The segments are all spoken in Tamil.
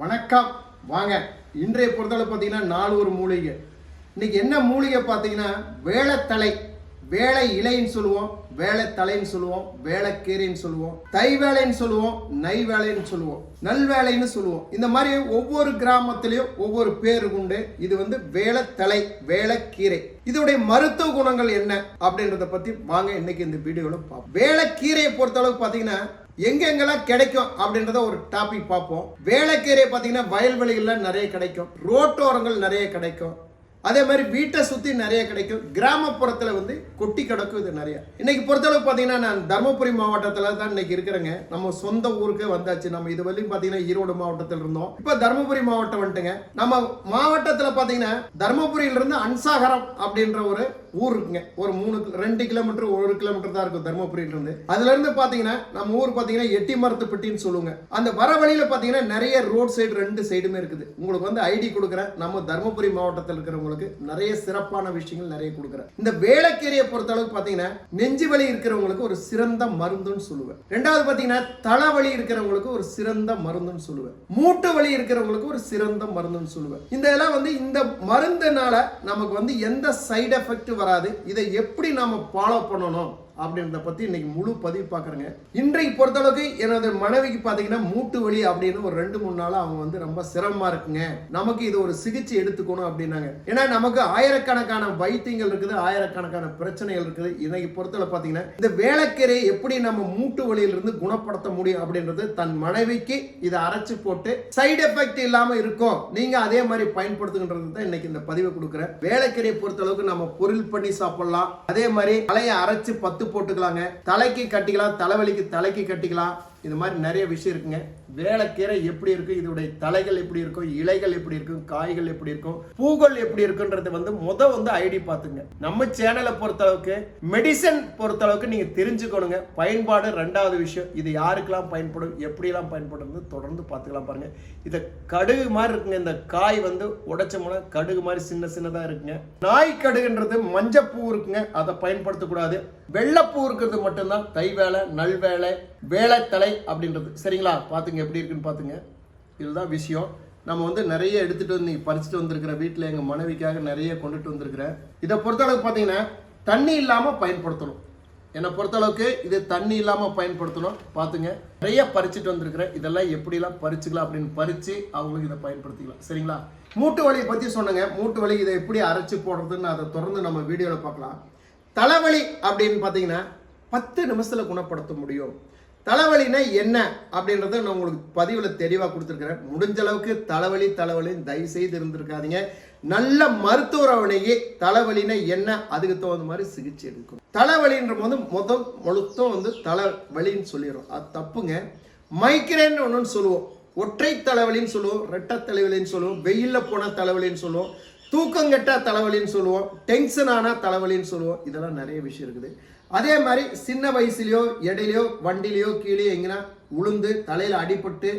வணக்கம். வாங்க. இன்றைய பொறுத்தளவு பார்த்தீங்கன்னா நாலு ஒரு மூலிகை. இன்னைக்கு என்ன மூலிகை பார்த்தீங்கன்னா வேலைத்தலை வேலை இலைன்னு சொல்லுவோம் வேலைத்தலைன்னு சொல்லுவோம் வேலைக்கீரைன்னு சொல்லுவோம் தை வேலைன்னு சொல்லுவோம் நை வேலைன்னு சொல்லுவோம் நல்வேலைன்னு சொல்லுவோம். இந்த மாதிரி ஒவ்வொரு கிராமத்திலையும் ஒவ்வொரு பேர் உண்டு. இது வந்து வேலைத்தலை வேலைக்கீரை இதோடைய மருத்துவ குணங்கள் என்ன அப்படின்றத பத்தி வாங்க இன்னைக்கு இந்த வீடியோவில் பார்ப்போம். வேலைக்கீரையை பொறுத்தளவுக்கு பார்த்தீங்கன்னா எங்கெங்கெல்லாம் கிடைக்கும் அப்படின்றத ஒரு டாபிக் பார்ப்போம். வேலைக்கீரை பார்த்தீங்கன்னா வயல்வெளிகள்லாம் நிறைய கிடைக்கும். ரோட்டோரங்கள் நிறைய கிடைக்கும். அதே மாதிரி வீட்டை சுற்றி நிறைய கிடைக்கும். கிராமப்புறத்தில் வந்து கொட்டி கிடக்கும் இது நிறையா. இன்றைக்கி பொறுத்தளவு பார்த்தீங்கன்னா நான் தருமபுரி மாவட்டத்தில் தான் இன்னைக்கு இருக்கிறேங்க. நம்ம சொந்த ஊருக்கு வந்தாச்சு. நம்ம இது வரையும் பார்த்தீங்கன்னா ஈரோடு மாவட்டத்தில் இருந்தோம். இப்போ தருமபுரி மாவட்டம் வந்துட்டுங்க. நம்ம மாவட்டத்தில் பார்த்தீங்கன்னா தருமபுரியிலிருந்து அன்சாகரம் அப்படின்ற ஒரு ஊர் இருக்குங்க. ஒரு மூணு ரெண்டு கிலோமீட்டர் ஒரு கிலோமீட்டர் தான் இருக்கும் தருமபுரியிலிருந்து. அதுலேருந்து பார்த்தீங்கன்னா நம்ம ஊர் பார்த்தீங்கன்னா எட்டி மரத்துப்பட்டின்னு சொல்லுவாங்க. அந்த வர வழியில் பார்த்தீங்கன்னா நிறைய ரோட் சைடு ரெண்டு சைடுமே இருக்குது. உங்களுக்கு வந்து ஐடி கொடுக்குறேன். நம்ம தருமபுரி மாவட்டத்தில் இருக்கிறவங்க இருக்கிறவங்களுக்கு நிறைய சிறப்பான விஷயங்கள் நிறைய கொடுக்குறேன். இந்த வேலைக்கேரியை பொறுத்த அளவுக்கு பார்த்தீங்கன்னா நெஞ்சு வலி இருக்கிறவங்களுக்கு ஒரு சிறந்த மருந்துன்னு சொல்லுவேன். ரெண்டாவது பார்த்தீங்கன்னா தலைவலி இருக்கிறவங்களுக்கு ஒரு சிறந்த மருந்துன்னு சொல்லுவேன். மூட்டு வலி இருக்கிறவங்களுக்கு ஒரு சிறந்த மருந்துன்னு சொல்லுவேன். இந்த இதெல்லாம் வந்து இந்த மருந்துனால நமக்கு வந்து எந்த சைடு எஃபெக்ட் வராது. இதை எப்படி நாம ஃபாலோ பண்ணணும்? அப்படின்றத பத்தி இன்னைக்கு முழு பதிவு பார்க்குறேங்க. இன்றைக்கு பொறுத்தளவுக்கு எனது மனைவிக்கு பார்த்தீங்கன்னா மூட்டு வலி அப்படின்னு ஒரு ரெண்டு மூணு நாளாக அவங்க வந்து ரொம்ப சிரமமா இருக்குங்க. நமக்கு இது ஒரு சிகிச்சை எடுத்துக்கணும் அப்படின்னாங்க. ஏன்னா நமக்கு ஆயிரக்கணக்கான வைத்தியங்கள் இருக்குது ஆயிரக்கணக்கான பிரச்சனைகள் இருக்குது. இன்னைக்கு பொறுத்தளவு பார்த்தீங்கன்னா இந்த வேலைக்கீரையை எப்படி நம்ம மூட்டு வலியிலிருந்து குணப்படுத்த முடியும் அப்படின்றது தன் மனைவிக்கு இதை அரைச்சு போட்டு சைடு எஃபெக்ட் இல்லாம இருக்கும். நீங்க அதே மாதிரி பயன்படுத்துகின்றது தான் இன்னைக்கு இந்த பதிவை கொடுக்குறேன். வேலைக்கரையை பொறுத்த அளவுக்கு நம்ம பொருள் பண்ணி சாப்பிடலாம். அதே மாதிரி தலையை அரைச்சு பத்து போட்டுக்கலாங்க. தலைக்கு கட்டிக்கலாம் தலைவலிக்கு தலைக்கு கட்டிக்கலாம். இது மாதிரி நிறைய விஷயம் இருக்குங்க. வேலைக்கீரை எப்படி இருக்கும் இதோடைய தலைகள் எப்படி இருக்கும்? இலைகள் எப்படி இருக்கும்? காய்கள் எப்படி இருக்கும்? பூக்கள் எப்படி இருக்குன்றது வந்து முத வந்து ஐடி பார்த்துங்க. நம்ம சேனலை பொறுத்தளவுக்கு மெடிசன் பொறுத்தளவுக்கு நீங்க தெரிஞ்சுக்கணுங்க. பயன்பாடு ரெண்டாவது விஷயம். இது யாருக்கெல்லாம் பயன்படும்? எப்படிலாம் பயன்படும் தொடர்ந்து பார்த்துக்கலாம் பாருங்க. இதை கடுகு மாதிரி இருக்குங்க. இந்த காய் வந்து உடைச்சோம்னா கடுகு மாதிரி சின்ன சின்னதா இருக்குங்க. நாய் கடுகுன்றது மஞ்சப்பூ இருக்குங்க. அதை பயன்படுத்தக்கூடாது வெள்ளைப்பூ இருக்கிறது மட்டும்தான் தை வேலை நல் வேலை வேலைத்தலை அப்படின்றது. சரிங்களா? பார்த்துங்க. எப்படி இருக்குன்னு பார்த்துங்க இதுதான் விஷயம். நம்ம வந்து நிறைய எடுத்துகிட்டு வந்து பறிச்சுட்டு வந்திருக்கிற வீட்டில் எங்கள் மனைவிக்காக நிறைய கொண்டுட்டு வந்திருக்கிறேன் இதை பொறுத்தளவுக்கு பார்த்தீங்கன்னா தண்ணி இல்லாமல் பயன்படுத்தணும். என்னை பொறுத்தளவுக்கு இது தண்ணி இல்லாமல் பயன்படுத்தணும். பார்த்துங்க நிறைய பறிச்சுட்டு வந்திருக்கிறேன் இதெல்லாம் எப்படிலாம் பறிச்சுக்கலாம் அப்படின்னு பறித்து அவங்களுக்கு இதை பயன்படுத்திக்கலாம். சரிங்களா? மூட்டு வலியை பற்றி சொன்னேங்க. மூட்டு வலி இதை எப்படி அரைச்சி போடுறதுன்னு அதை தொடர்ந்து நம்ம வீடியோவில் பார்க்கலாம். தலைவலி அப்படின்னு பார்த்தீங்கன்னா பத்து நிமிஷத்தில் குணப்படுத்த முடியும். தலைவலினா என்ன அப்படின்றத நான் உங்களுக்கு பதிவில் தெளிவாக கொடுத்துருக்குறேன். முடிஞ்ச அளவுக்கு தலைவலி தலைவலி தயவு செய்து இருந்திருக்காதீங்க. நல்ல மருத்துவரவனையே தலைவலினா என்ன? அதுக்கு தகுந்த மாதிரி சிகிச்சை எடுக்கும் தலைவலின்ற போது முதல் மொத்தம் வந்து தலைவலின்னு சொல்லிடுறோம். அது தப்புங்க. மைக்ரேன் ஒன்றுன்னு சொல்லுவோம். ஒற்றை தலைவலின்னு சொல்லுவோம் ரெட்டை தலைவலின்னு சொல்லுவோம் வெயிலில் போன தலைவலின்னு சொல்லுவோம் தூக்கம் கெட்ட தலைவலின்னு சொல்லுவோம் டென்ஷன் ஆனால் தலைவலின்னு சொல்லுவோம். இதெல்லாம் நிறைய விஷயம் இருக்குது. அதே மாதிரி சின்ன வயசுலயோ இடையிலையோ வண்டிலையோ கீழே எங்கன்னா உளுந்து தலையில அடிபட்டு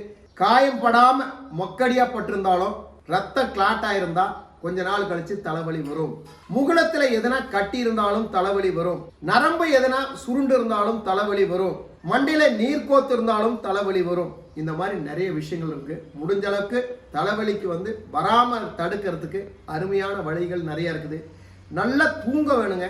காயம் படாம மொக்கடியா பட்டிருந்தாலும் ரத்த கிளாட்டா இருந்தா கொஞ்ச நாள் கழிச்சு தலைவலி வரும். முகுளத்துல எதனா கட்டி இருந்தாலும் தலைவலி வரும். நரம்பு எதனா சுருண்டு இருந்தாலும் தலைவலி வரும். மண்டியில நீர் கோத்து இருந்தாலும் தலைவலி வரும். இந்த மாதிரி நிறைய விஷயங்கள் இருக்கு. முடிஞ்ச அளவுக்கு தலைவலிக்கு வந்து வராம தடுக்கிறதுக்கு அருமையான வழிகள் நிறைய இருக்குது. நல்லா தூங்க வேணுங்க.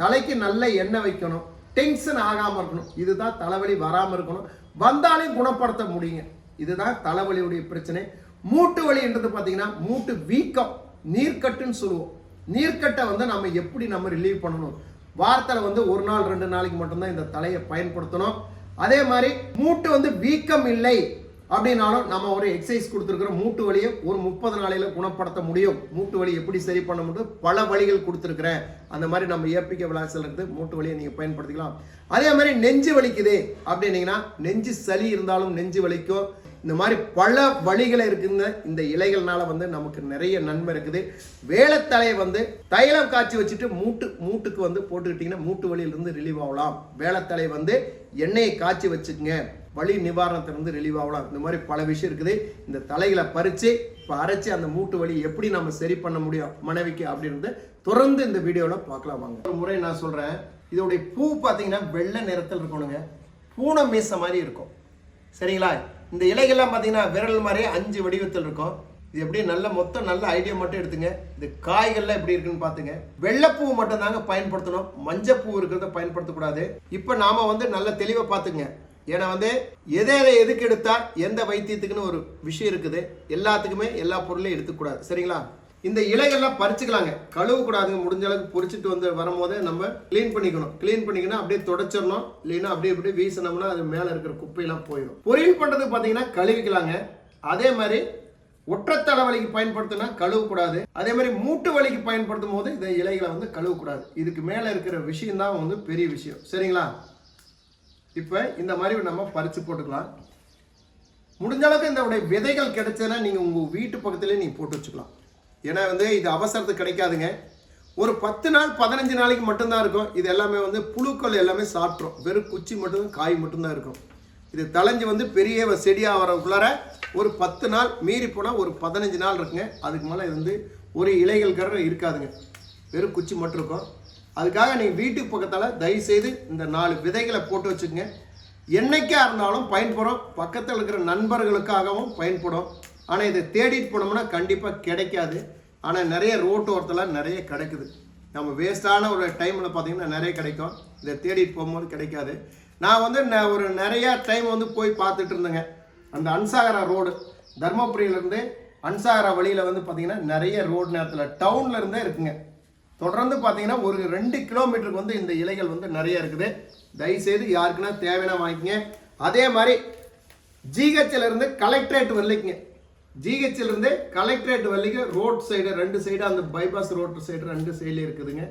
தலைக்கு நல்ல எண்ணெய் வைக்கணும். டென்ஷன் ஆகாமல் இருக்கணும். இதுதான் தலைவலி வராமல் இருக்கணும். வந்தாலும் குணப்படுத்த முடியுங்க. இதுதான் தலைவலியுடைய பிரச்சனை. மூட்டு வலின்றது பார்த்தீங்கன்னா மூட்டு வீக்கம் நீர்க்கட்டுன்னு சொல்லுவோம். நீர்க்கட்டை வந்து நம்ம எப்படி நம்ம ரிலீவ் பண்ணணும்? வாரத்தில் வந்து ஒரு நாள் ரெண்டு நாளைக்கு மட்டும்தான் இந்த தலையை பயன்படுத்தணும். அதே மாதிரி மூட்டு வந்து வீக்கம் இல்லை. அப்படின்னாலும் நம்ம ஒரு எக்ஸசைஸ் கொடுத்துருக்குற மூட்டு வலியை ஒரு முப்பது நாளையில் குணப்படுத்த முடியும். மூட்டு வலி எப்படி சரி பண்ண முடியும் பல வழிகள் கொடுத்துருக்குறேன். அந்த மாதிரி நம்ம ஏபிகே விளாசல் இருந்து மூட்டு வலியை நீங்கள் பயன்படுத்திக்கலாம். அதே மாதிரி நெஞ்சு வலிக்குது அப்படின்னீங்கன்னா நெஞ்சு சளி இருந்தாலும் நெஞ்சு வலிக்கும் இந்த மாதிரி பல வழிகளை இருக்குங்க. இந்த இலைகள்னால வந்து நமக்கு நிறைய நன்மை இருக்குது. வேலைத்தலையை வந்து தைலம் காய்ச்சி வச்சுட்டு மூட்டு மூட்டுக்கு வந்து போட்டுக்கிட்டிங்கன்னா மூட்டு வலியிலிருந்து ரிலீவ் ஆகலாம். வேலைத்தலை வந்து எண்ணெயை காய்ச்சி வச்சுக்கோங்க. வலி நிவாரணத்திலிருந்து ரிலீவ் ஆகலாம். இந்த மாதிரி பல விஷயம் இருக்குது. இந்த தலைகளை பறித்து இப்போ அரைச்சி அந்த மூட்டு வலி எப்படி நம்ம சரி பண்ண முடியும் மனைவிக்கு அப்படின்றது தொடர்ந்து இந்த வீடியோவில் பார்க்கலாம் வாங்க. ஒரு முறை நான் சொல்கிறேன் இதோடைய பூ பார்த்தீங்கன்னா வெள்ளை நிறத்தில் இருக்கணுங்க. பூனை மீச மாதிரி இருக்கும். சரிங்களா? இந்த இலைகள்லாம் பார்த்தீங்கன்னா விரல் மாதிரியே அஞ்சு வடிவத்தில் இருக்கும். இது எப்படி நல்ல மொத்தம் நல்ல ஐடியா மட்டும் எடுத்துங்க. இது காய்கள்லாம் எப்படி இருக்குன்னு பார்த்துங்க. வெள்ளைப்பூ மட்டும் தாங்க பயன்படுத்தணும். மஞ்சப்பூ இருக்கிறத பயன்படுத்தக்கூடாது. இப்போ நாம வந்து நல்ல தெளிவாக பார்த்துங்க ஏன்னா வந்து எதை எதை எதுக்கு எடுத்தா எந்த வைத்தியத்துக்குன்னு ஒரு விஷயம் இருக்குது. எல்லாத்துக்குமே எல்லா பொருளையும் எடுத்துக்கூடாது. சரிங்களா? இந்த இலைகள்லாம் பறிச்சுக்கலாங்க. கழுவக்கூடாதுங்க. முடிஞ்ச அளவுக்கு பொறிச்சிட்டு வந்து வரும்போது நம்ம க்ளீன் பண்ணிக்கணும். க்ளீன் பண்ணிக்கணும் அப்படியே தொடச்சிடணும். இல்லைன்னா அப்படியே அப்படியே வீசினோம்னா அது மேலே இருக்கிற குப்பையெல்லாம் போயிடும். பொரியல் பண்ணுறதுக்கு பார்த்தீங்கன்னா கழுவிக்கலாங்க. அதே மாதிரி ஒற்றைத்தலை வலிக்கு பயன்படுத்தினா கழுவக்கூடாது. அதே மாதிரி மூட்டு வலிக்கு பயன்படுத்தும் போது இந்த இலைகளை வந்து கழுவக்கூடாது. இதுக்கு மேலே இருக்கிற விஷயம் தான் வந்து பெரிய விஷயம். சரிங்களா? இப்போ இந்த மாதிரி நம்ம பறித்து போட்டுக்கலாம். முடிஞ்ச அளவுக்கு இந்த உடைய விதைகள் கிடைச்சதுன்னா நீங்கள் உங்கள் வீட்டு பக்கத்துலேயே நீங்கள் போட்டு வச்சுக்கலாம். ஏன்னா வந்து இது அவசரத்துக்கு கிடைக்காதுங்க. ஒரு பத்து நாள் பதினஞ்சு நாளைக்கு மட்டும்தான் இருக்கும். இது எல்லாமே வந்து புழுக்கள் எல்லாமே சாப்பிட்ரும் வெறும் குச்சி மட்டும்தான் காய் மட்டும்தான் இருக்கும். இது தளைஞ்சு வந்து பெரிய செடியாக வரக்குள்ளார ஒரு பத்து நாள் மீறி போனால் ஒரு பதினஞ்சு நாள் இருக்குங்க. அதுக்கு மேலே இது வந்து ஒரு இலைகள் கரை இருக்காதுங்க. வெறும் குச்சி மட்டும் இருக்கும். அதுக்காக நீங்கள் வீட்டுக்கு பக்கத்தால் தயவுசெய்து இந்த நாலு விதைகளை போட்டு வச்சுக்கோங்க. என்னைக்கா இருந்தாலும் பயன்படும். பக்கத்தில் இருக்கிற நண்பர்களுக்காகவும் பயன்படும். ஆனால் இதை தேடிட்டு போனோம்னா கண்டிப்பாக கிடைக்காது. ஆனால் நிறைய ரோட்டோரத்தில் நிறைய கிடைக்குது. நம்ம வேஸ்டான ஒரு டைமில் பார்த்தீங்கன்னா நிறைய கிடைக்கும். இதை தேடிட்டு போகும்போது கிடைக்காது. நான் வந்து ந- ஒரு நிறையா டைம் வந்து போய் பார்த்துட்டு இருந்தேங்க. அந்த அன்சாகரா ரோடு. தர்மபுரியிலேருந்து அன்சாகரா வழியில் வந்து பார்த்தீங்கன்னா நிறைய ரோடு நேரத்தில் டவுனில் இருந்தே இருக்குங்க. தொடர்ந்து பார்த்தீங்கன்னா ஒரு ரெண்டு கிலோமீட்டருக்கு வந்து இந்த இலைகள் வந்து நிறைய இருக்குது. தயவுசெய்து யாருக்குன்னா தேவைன்னா வாங்கிக்கங்க. அதே மாதிரி ஜிஹெச்ல இருந்து கலெக்டரேட் வரலைக்குங்க ஜிஹெச்ல இருந்து கலெக்டரேட் வரலைக்கு ரோட் சைடு ரெண்டு சைடு அந்த பைபாஸ் ரோட் சைடு ரெண்டு சைடுல இருக்குதுங்க.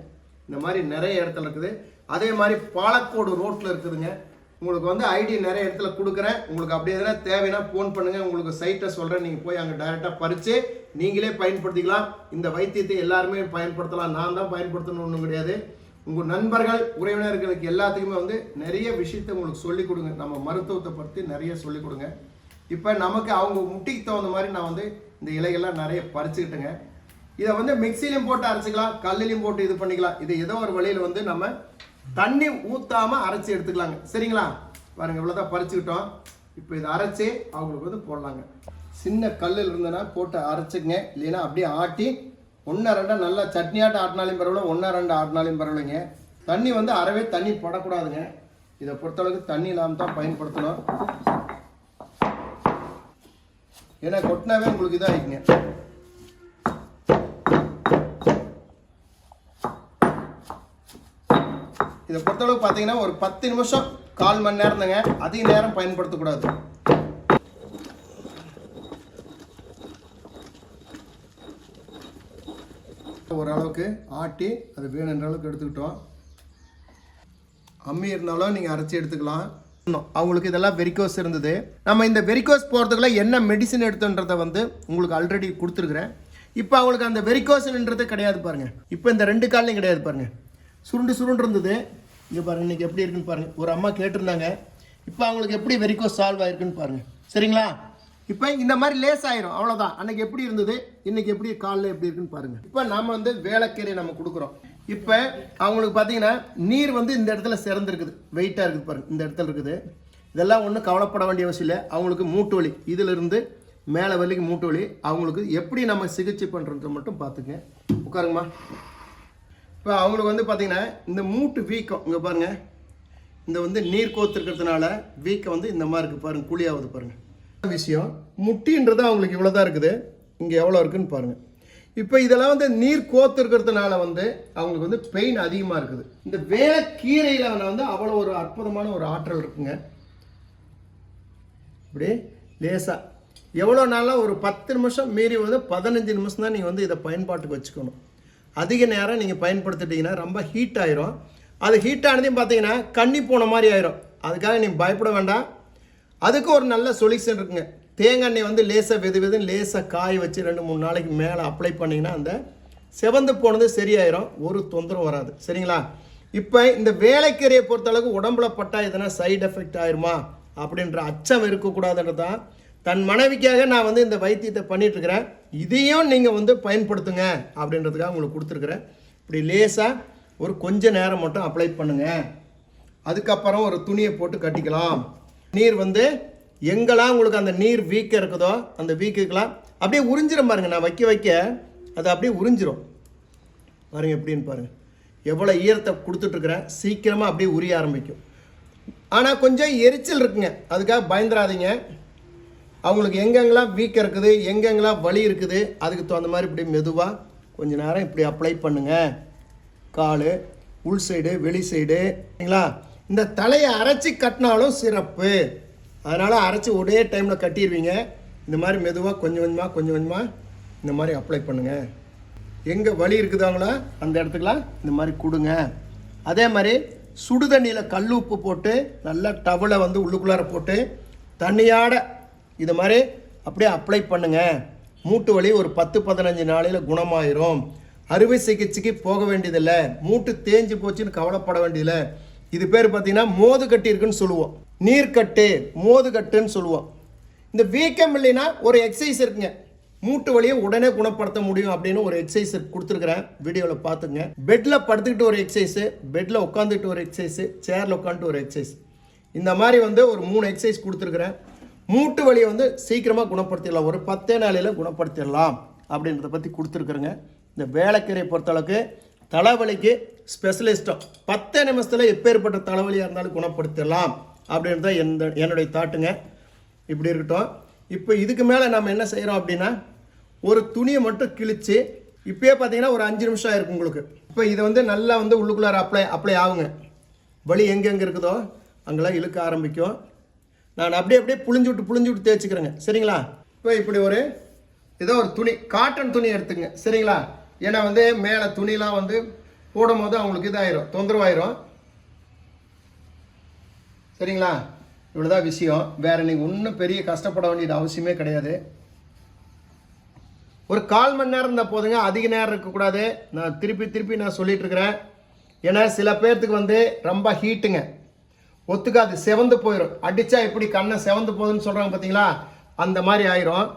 இந்த மாதிரி நிறைய இடத்துல இருக்குது. அதே மாதிரி பாலக்கோடு ரோட்ல இருக்குதுங்க. உங்களுக்கு வந்து ஐடி நிறைய இடத்துல கொடுக்குறேன். உங்களுக்கு அப்படி எதனா தேவைன்னா ஃபோன் பண்ணுங்க. உங்களுக்கு சைட்டை சொல்கிறேன் நீங்கள் போய் அங்கே டைரெக்டாக பறித்து நீங்களே பயன்படுத்திக்கலாம். இந்த வைத்தியத்தை எல்லாருமே பயன்படுத்தலாம். நான் தான் பயன்படுத்தணும்னு ஒன்றும் கிடையாது. உங்கள் நண்பர்கள் உறவினர்களுக்கு எல்லாத்துக்குமே வந்து நிறைய விஷயத்தை உங்களுக்கு சொல்லிக் கொடுங்க. நம்ம மருத்துவத்தை பற்றி நிறைய சொல்லிக் கொடுங்க. இப்போ நமக்கு அவங்க முட்டிக்கு தகுந்த மாதிரி நான் வந்து இந்த இலைகள்லாம் நிறைய பறிச்சுக்கிட்டேங்க. இதை வந்து மிக்சிலையும் போட்டு அரைச்சிக்கலாம். கல்லிலையும் போட்டு இது பண்ணிக்கலாம். இது ஏதோ ஒரு வழியில் வந்து நம்ம தண்ணி ஊற்றாமல் அரைச்சி எடுத்துக்கலாங்க. சரிங்களா? பாருங்கள் இவ்வளோதான் பறிச்சுக்கிட்டோம். இப்போ இதை அரைச்சி அவங்களுக்கு வந்து போடலாங்க. சின்ன கல்லில் இருந்தனா போட்டு அரைச்சிக்கங்க. இல்லைன்னா அப்படியே ஆட்டி ஒன்றா ரெண்டாக நல்லா சட்னியாட்டம் ஆட்டினாலையும் பரவாயில்ல ஒன்றா ரெண்டு ஆட்டினாலையும் பரவாயில்லைங்க. தண்ணி வந்து அறவே தண்ணி படக்கூடாதுங்க. இதை பொறுத்தளவுக்கு தண்ணி இல்லாமல் தான் பயன்படுத்தணும். ஏன்னா கொட்டினாவே உங்களுக்கு இதாகிக்குங்க இதை பொறுத்தளவுக்கு பார்த்தீங்கன்னா ஒரு பத்து நிமிஷம் கால் மணி நேரம் தாங்க அதிக நேரம் பயன்படுத்தக்கூடாது. ஓரளவுக்கு ஆட்டி அது வேணுன்ற அளவுக்கு எடுத்துக்கிட்டோம். அம்மி இருந்தாலும் நீங்கள் அரைச்சி எடுத்துக்கலாம். இன்னும் அவங்களுக்கு இதெல்லாம் வெரிகோஸ் இருந்தது. நம்ம இந்த வெரிகோஸ் போகிறதுக்குள்ள என்ன மெடிசன் எடுத்துன்றதை வந்து உங்களுக்கு ஆல்ரெடி கொடுத்துருக்குறேன். இப்போ அவங்களுக்கு அந்த வெரிகோஸ்ன்றது கிடையாது பாருங்கள் இப்போ இந்த ரெண்டு கால்லையும் கிடையாது பாருங்கள் சுருண்டு சுருண்டு இருந்தது. இங்கே பாருங்க இன்றைக்கி எப்படி இருக்குன்னு பாருங்கள் ஒரு அம்மா கேட்டிருந்தாங்க. இப்போ அவங்களுக்கு எப்படி வெரிகோஸ் சால்வ் ஆயிருக்குன்னு பாருங்கள் சரிங்களா? இப்போ இந்த மாதிரி லேஸ் ஆயிரும். அவ்வளோதான் அன்னைக்கு எப்படி இருந்தது? இன்னைக்கு எப்படி காலில் எப்படி இருக்குன்னு பாருங்க. இப்போ நாம வந்து வேலைக்கீரை நம்ம கொடுக்குறோம். இப்போ அவங்களுக்கு பார்த்தீங்கன்னா நீர் வந்து இந்த இடத்துல சிறந்திருக்குது. வெயிட்டாக இருக்குது பாருங்க. இந்த இடத்துல இருக்குது. இதெல்லாம் ஒன்றும் கவலைப்பட வேண்டிய அவசியம் இல்லை. அவங்களுக்கு மூட்டு வலி இதிலிருந்து மேலே வலிக்கு மூட்டு வலி அவங்களுக்கு எப்படி நம்ம சிகிச்சை பண்ணுறது மட்டும் பார்த்துங்க. உட்காருங்கம்மா. இப்போ அவங்களுக்கு வந்து பார்த்தீங்கன்னா இந்த மூட்டு வீக்கம். இங்கே பாருங்க. இந்த வந்து நீர் கோத்துருக்கிறதுனால வீக்கம் வந்து இந்த மாதிரி இருக்குது பாருங்கள் குழியாவது பாருங்கள் விஷயம். முட்டின்றது அவங்களுக்கு இவ்வளோ தான் இருக்குது. இங்கே எவ்வளோ இருக்குன்னு பாருங்கள் இப்போ இதெல்லாம் வந்து நீர் கோத்து இருக்கிறதுனால வந்து அவங்களுக்கு வந்து பெயின் அதிகமாக இருக்குது. இந்த வேலைக்கீரையில் வந்து அவ்வளோ ஒரு அற்புதமான ஒரு ஆற்றல் இருக்குங்க. இப்படி லேசாக எவ்வளோ நாளாக ஒரு பத்து நிமிஷம் மீறி வந்து பதினஞ்சு நிமிஷம் தான் நீங்கள் வந்து இதை பயன்பாட்டுக்கு வச்சுக்கணும். அதிக நேரம் நீங்கள் பயன்படுத்திட்டீங்கன்னா ரொம்ப ஹீட் ஆயிரும். அது ஹீட் ஆனதையும் பார்த்தீங்கன்னா கண்ணி போன மாதிரி ஆயிரும். அதுக்காக நீங்கள் பயப்பட வேண்டாம். அதுக்கு ஒரு நல்ல சொல்யூஷன் இருக்குங்க. தேங்காய் எண்ணெய் வந்து லேசாக வெது வெதுன்னு லேசாக காய வச்சு ரெண்டு மூணு நாளைக்கு மேலே அப்ளை பண்ணிங்கன்னா அந்த செவந்து போனது சரியாயிரும். ஒரு தொந்தரவு வராது. சரிங்களா? இப்போ இந்த வேலைக்கீரையை பொறுத்தளவுக்கு உடம்புல பட்டா எதனா சைடு எஃபெக்ட் ஆயிருமா? அப்படின்ற அச்சம் இருக்கக்கூடாதுன்றது தான் தன் மனைவிக்காக நான் வந்து இந்த வைத்தியத்தை பண்ணிட்டுருக்கிறேன். இதையும் நீங்கள் வந்து பயன்படுத்துங்க அப்படின்றதுக்காக உங்களுக்கு கொடுத்துருக்குறேன். இப்படி லேசாக ஒரு கொஞ்ச நேரம் மட்டும் அப்ளை பண்ணுங்கள் அதுக்கப்புறம் ஒரு துணியை போட்டு கட்டிக்கலாம். நீர் வந்து எங்கெல்லாம் உங்களுக்கு அந்த நீர் வீக்கம் இருக்குதோ அந்த வீக்குக்கெல்லாம் அப்படியே உறிஞ்சிரும் பாருங்க. நான் வைக்க வைக்க அது அப்படியே உறிஞ்சிரும். பாருங்கள் எப்படின்னு பாருங்கள் எவ்வளோ ஈரத்தை கொடுத்துட்ருக்குறேன் சீக்கிரமாக அப்படியே உரிய ஆரம்பிக்கும். ஆனால் கொஞ்சம் எரிச்சல் இருக்குங்க. அதுக்காக பயந்துடாதீங்க. அவங்களுக்கு எங்கெங்கெல்லாம் வீக்கம் இருக்குது எங்கெங்கெல்லாம் வலி இருக்குது அதுக்கு தகுந்த மாதிரி இப்படி மெதுவாக கொஞ்ச நேரம் இப்படி அப்ளை பண்ணுங்கள் கால் உள் சைடு வெளி சைடு சரிங்களா? இந்த தலையை அரைச்சி கட்டினாலும் சிறப்பு. அதனால் அரைச்சி ஒரே டைமில் கட்டிடுவீங்க இந்த மாதிரி மெதுவாக கொஞ்சம் கொஞ்சமாக கொஞ்சம் கொஞ்சமாக இந்த மாதிரி அப்ளை பண்ணுங்கள் எங்கே வலி இருக்குதாங்களோ? அந்த இடத்துக்குலாம் இந்த மாதிரி கொடுங்க. அதே மாதிரி சுடு தண்ணியில் கல் உப்பு போட்டு நல்லா டவலை வந்து உள்ளுக்குள்ளார போட்டு தண்ணியாட இது மாதிரி அப்படியே அப்ளை பண்ணுங்கள் மூட்டு வலி ஒரு பத்து பதினஞ்சு நாளையில் குணமாயிரும். அறுவை சிகிச்சைக்கு போக வேண்டியதில்லை. மூட்டு தேஞ்சு போச்சுன்னு கவலைப்பட வேண்டியதில்லை. இது பேர் பார்த்தீங்கன்னா மோது இருக்குன்னு சொல்லுவோம். நீர்க்கட்டு மோது கட்டுன்னு சொல்லுவோம். இந்த வீக்கம் இல்லைன்னா ஒரு எக்ஸசைஸ் இருக்குங்க. மூட்டு வலியை உடனே குணப்படுத்த முடியும் அப்படின்னு ஒரு எக்ஸசைஸ் கொடுத்துருக்குறேன். வீடியோவில் பார்த்துங்க. பெட்டில் படுத்துக்கிட்டு ஒரு எக்ஸசைஸு பெட்டில் உட்காந்துக்கிட்டு ஒரு எக்ஸசைஸு சேரில் உட்காந்துட்டு ஒரு எக்ஸசைஸ் இந்த மாதிரி வந்து ஒரு மூணு எக்ஸசைஸ் கொடுத்துருக்குறேன். மூட்டு வலியை வந்து சீக்கிரமாக குணப்படுத்திடலாம். ஒரு பத்தே நாளையில் குணப்படுத்திடலாம் அப்படின்றத பற்றி கொடுத்துருக்குறேங்க. இந்த வேலைக்கரையை பொறுத்தளவுக்கு தலைவலிக்கு ஸ்பெஷலிஸ்ட்டும் பத்தே நிமிஷத்தில் எப்பேற்பட்ட தலைவலியாக இருந்தாலும் குணப்படுத்திடலாம் அப்படின்றது தான் எந்த என்னுடைய தாட்டுங்க இப்படி இருக்கட்டும். இப்போ இதுக்கு மேலே நம்ம என்ன செய்கிறோம் அப்படின்னா ஒரு துணியை மட்டும் கிழித்து இப்பயே பார்த்தீங்கன்னா ஒரு அஞ்சு நிமிஷம் ஆயிருக்கும் உங்களுக்கு. இப்போ இதை வந்து நல்லா வந்து உள்ளுக்குள்ளார அப்ளை அப்ளை ஆகுங்க. வலி எங்கெங்கே இருக்குதோ அங்கெல்லாம் இழுக்க ஆரம்பிக்கும். நான் அப்படியே அப்படியே புளிஞ்சு விட்டு புளிஞ்சு விட்டு தேய்ச்சிக்கிறேங்க. சரிங்களா? இப்போ இப்படி ஒரு ஏதோ ஒரு துணி காட்டன் துணி எடுத்துங்க சரிங்களா? ஏன்னா வந்து மேலே துணிலாம் வந்து போடும் போது அவங்களுக்கு இதாயிரும் தொந்தரவாயிரும். சரிங்களா? இவ்வளோதான் விஷயம். வேற நீங்கள் ஒன்றும் பெரிய கஷ்டப்பட வேண்டியது அவசியமே கிடையாது. ஒரு கால் மணி நேரம் இருந்தால் போதுங்க. அதிக நேரம் இருக்கக்கூடாது நான் திருப்பி திருப்பி நான் சொல்லிட்டு இருக்கிறேன். ஏன்னா சில பேர்த்துக்கு வந்து ரொம்ப ஹீட்டுங்க. ஒத்துக்காது செவந்து போயிடும் அடித்தா எப்படி கண்ணை செவந்து போகுதுன்னு சொல்கிறாங்க பார்த்தீங்களா அந்த மாதிரி ஆயிரும்.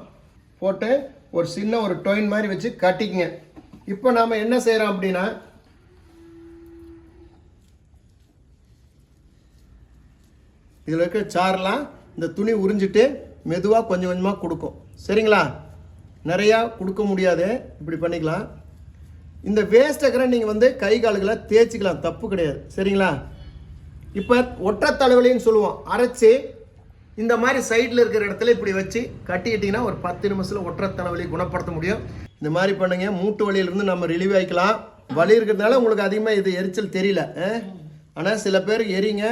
போட்டு ஒரு சின்ன ஒரு டொயின் மாதிரி வச்சு கட்டிக்குங்க. இப்போ நாம் என்ன செய்கிறோம் அப்படின்னா இதில் இருக்கிற சாரெலாம் இந்த துணி உறிஞ்சிட்டு மெதுவாக கொஞ்சம் கொஞ்சமாக கொடுக்கும். சரிங்களா? நிறையா கொடுக்க முடியாது. இப்படி பண்ணிக்கலாம். இந்த வேஸ்ட்டக்கரை நீங்கள் வந்து கை கால்களை தேய்ச்சிக்கலாம். தப்பு கிடையாது. சரிங்களா? இப்போ ஒற்றை தலைவலின்னு சொல்லுவோம். அரைச்சி இந்த மாதிரி சைடில் இருக்கிற இடத்துல இப்படி வச்சு கட்டிக்கிட்டிங்கன்னா ஒரு பத்து நிமிஷத்தில் ஒற்றை தலைவலி குணப்படுத்த முடியும். இந்த மாதிரி பண்ணுங்க. மூட்டு வலியிலிருந்து நம்ம ரிலீவ் ஆகிக்கலாம் வலி இருக்கிறதுனால உங்களுக்கு அதிகமாக இது எரிச்சல் தெரியல. ஆனால் சில பேர் எரிங்க.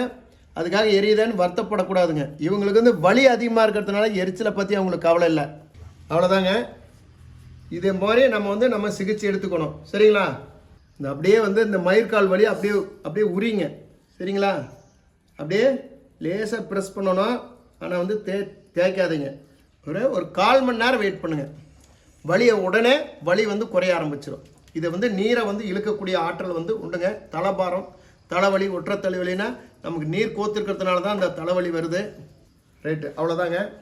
அதுக்காக எரியுதேன்னு வருத்தப்படக்கூடாதுங்க. இவங்களுக்கு வந்து வலி அதிகமாக இருக்கிறதுனால எரிச்சலை பற்றி அவங்களுக்கு கவலை இல்லை. அவ்வளோதாங்க இதே மாதிரி நம்ம வந்து நம்ம சிகிச்சை எடுத்துக்கணும். சரிங்களா? இந்த அப்படியே வந்து இந்த மயிர்கால் வலி அப்படியே அப்படியே உரிங்க. சரிங்களா? அப்படியே லேசாக ப்ரெஸ் பண்ணணும். ஆனால் வந்து தே தேய்க்காதீங்க. ஒரு ஒரு கால் மணி நேரம் வெயிட் பண்ணுங்கள் வலியை உடனே வலி வந்து குறைய ஆரம்பிச்சிடும் இதை வந்து நீரை வந்து இழுக்கக்கூடிய ஆற்றல் வந்து உண்டுங்க. தலைபாரம் தலைவலி ஒற்றை தலைவலின்னா நமக்கு நீர் கோத்துருக்கிறதுனால தான் அந்த தலைவலி வருது. ரைட்டு அவ்வளோதாங்க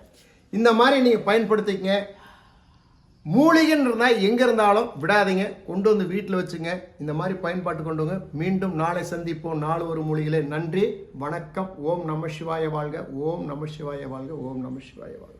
இந்த மாதிரி நீங்கள் பயன்படுத்திக்கங்க. மூலிகைன்னு இருந்தால் எங்கே இருந்தாலும் விடாதீங்க. கொண்டு வந்து வீட்டில் வச்சுங்க. இந்த மாதிரி பயன்பாட்டு கொண்டு வாங்க. மீண்டும் நாளை சந்திப்போம். நாலு ஒரு மூலிகளே நன்றி. வணக்கம். ஓம் நம சிவாய வாழ்க. ஓம் நம சிவாய வாழ்க. ஓம் நம சிவாய வாழ்க.